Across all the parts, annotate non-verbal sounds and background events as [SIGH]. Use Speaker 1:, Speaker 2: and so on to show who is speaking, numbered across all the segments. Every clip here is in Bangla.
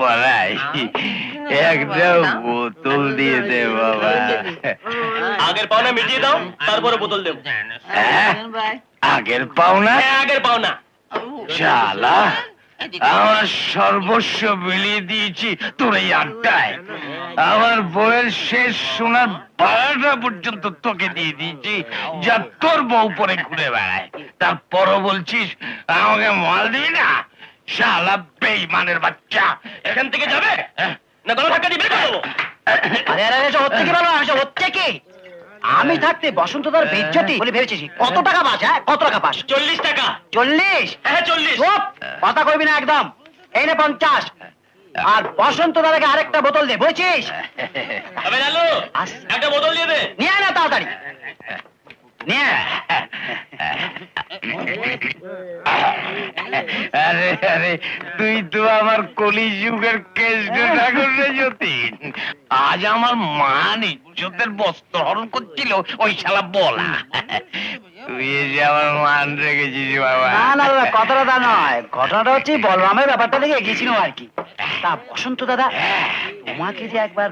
Speaker 1: বলাই। একটা বোতল দিয়ে দে বাবা।
Speaker 2: আগের পাওনা মিটিয়ে দাও তারপরে বোতল দেবো।
Speaker 1: হ্যাঁ? আগের পাওনা?
Speaker 2: হ্যাঁ আগের পাওনা।
Speaker 1: শালা আমার সর্বস্ব বিলিয়ে দিয়েছি তোর এই আড্ডায়। আমার বউয়ের শেষ সোনার বারোটা পর্যন্ত তোকে দিয়ে দিয়েছি যা তোর বউ পরে ঘুরে বেড়ায়। তারপরও বলছিস আমাকে মাল দিবি না? শালা বেইমানের বাচ্চা।
Speaker 2: এখান থেকে যাবে? না গলা ধাক্কা দিয়ে বের করে দেবো।
Speaker 3: আরে আরে এসব হচ্ছে কি বলো? এসব হচ্ছে কি? আমি থাকতে বসন্ত তার বেজ্জতি। বলে ভেবেছিস? কত টাকা পাস হ্যাঁ? কত টাকা পাস?
Speaker 2: চল্লিশ টাকা।
Speaker 3: চল্লিশ?
Speaker 2: হ্যাঁ চল্লিশ।
Speaker 3: চুপ! কথা কইবি না একদম। এই না পঞ্চাশ। আর বসন্ত দাদাকে আরেকটা বোতল দে বুঝছিস?
Speaker 2: একটা বোতল দিয়ে দে।
Speaker 3: নিয়ে আয় না তাড়াতাড়ি। নিয়ে। [LAUGHS]
Speaker 1: আরে আরে তুই তো আমার কলি যুগের কেষ্ট ঠাকুর রে যতীন। আজ আমার মান ইজ্জতের বস্ত্র হরণ করছিল ওই শালা বলা। তুই এসে আমার মান রেখেছিস বাবা।
Speaker 3: না না দাদা কথাটা তা নয়। ঘটনাটা হচ্ছে বলরামের ব্যাপারটা দেখে এগিয়েছিল আর কি। তা বসন্ত দাদা তোমাকে যে একবার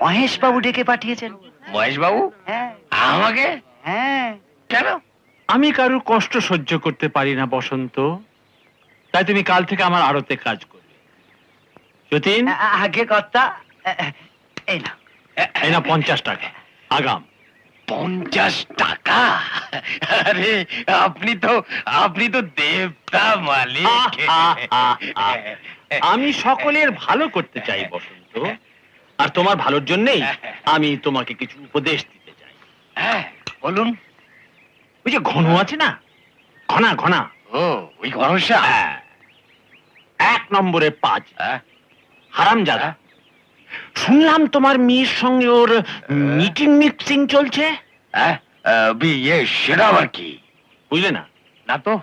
Speaker 3: মহেশ বাবু ডেকে পাঠিয়েছেন।
Speaker 1: মহেশ বাবু
Speaker 3: হ্যাঁ।
Speaker 1: আমাকে?
Speaker 3: হ্যাঁ।
Speaker 1: কেন?
Speaker 4: আমি কারুর কষ্ট সহ্য করতে পারি না বসন্ত। তাই তুমি কাল থেকে আমার আড়তে কাজ করবে। যতীন?
Speaker 3: আগে কর্তা এই না
Speaker 4: এই না পঞ্চাশ টাকা আগাম।
Speaker 1: পঞ্চাশ টাকা? আরে আপনি তো আপনি তো দেবতা মালিক।
Speaker 4: আমি সকলের ভালো করতে চাই বসন্ত। আর তোমার ভালোর জন্যই আমি তোমাকে কিছু উপদেশ দিতে চাই।
Speaker 1: হ্যাঁ, বলুন।
Speaker 4: ওই যে ঘন আছে না? ঘনা ঘনা।
Speaker 1: ও ওই ঘনশ্যাম?
Speaker 4: হ্যাঁ। এক নম্বরে পাঁচ।
Speaker 1: হ্যাঁ,
Speaker 4: হারাম জাদা শুনলাম তোমার মেয়ের সঙ্গে ওর মিটিং মিক্সিং চলছে।
Speaker 1: হ্যাঁ, বিয়ে সেটা আবার কি?
Speaker 4: বুঝলে না?
Speaker 1: না তো।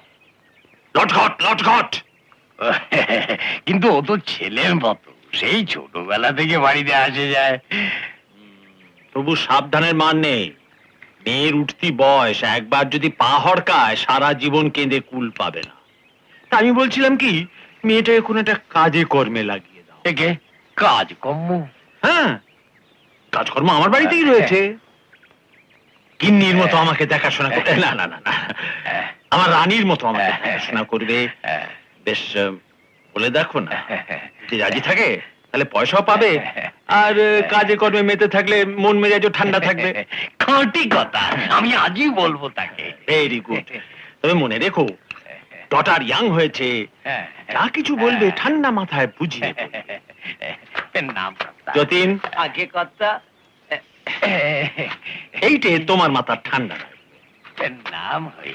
Speaker 4: লটঘট লটঘট।
Speaker 1: কিন্তু ও তো ছেলের মতো সেই ছোটবেলা থেকে বাড়িতে আসে যায়।
Speaker 4: তবু সাবধানের মান নেই। মেয়ের উঠতি বয়স একবার যদি পা হড়কায় সারা জীবন কেঁদে কুল পাবে না। তা আমি বলছিলাম কি মেয়েটাকে কোনো একটা কাজে কর্মে লাগিয়ে দাও।
Speaker 1: একে কাজ কম্ম
Speaker 4: হ্যাঁ। কাজকর্ম আমার বাড়িতেই রয়েছে। কিন্নির মতো আমাকে দেখাশোনা করবে না না না না। আমার রানীর মতো আমাকে দেখাশোনা করবে। বেশ বলে দেখো না। যদি রাজি থাকে তাহলে পয়সাও পাবে। আর কাজে কর্মে মেতে থাকলে মন মেজাজও ঠান্ডা থাকবে। [LAUGHS]
Speaker 1: খাঁটি কথা। আমি আজই বলব তাকে।
Speaker 4: ভেরি গুড তবে মনে রেখো ডটার ইয়াং হয়েছে যা কিছু বলবে ঠান্ডা মাথায় বুঝিয়ে।
Speaker 1: নাম
Speaker 4: যতীন
Speaker 3: আগে কথা
Speaker 4: এইটে তোমার মাথার ঠান্ডা।
Speaker 1: নাম হই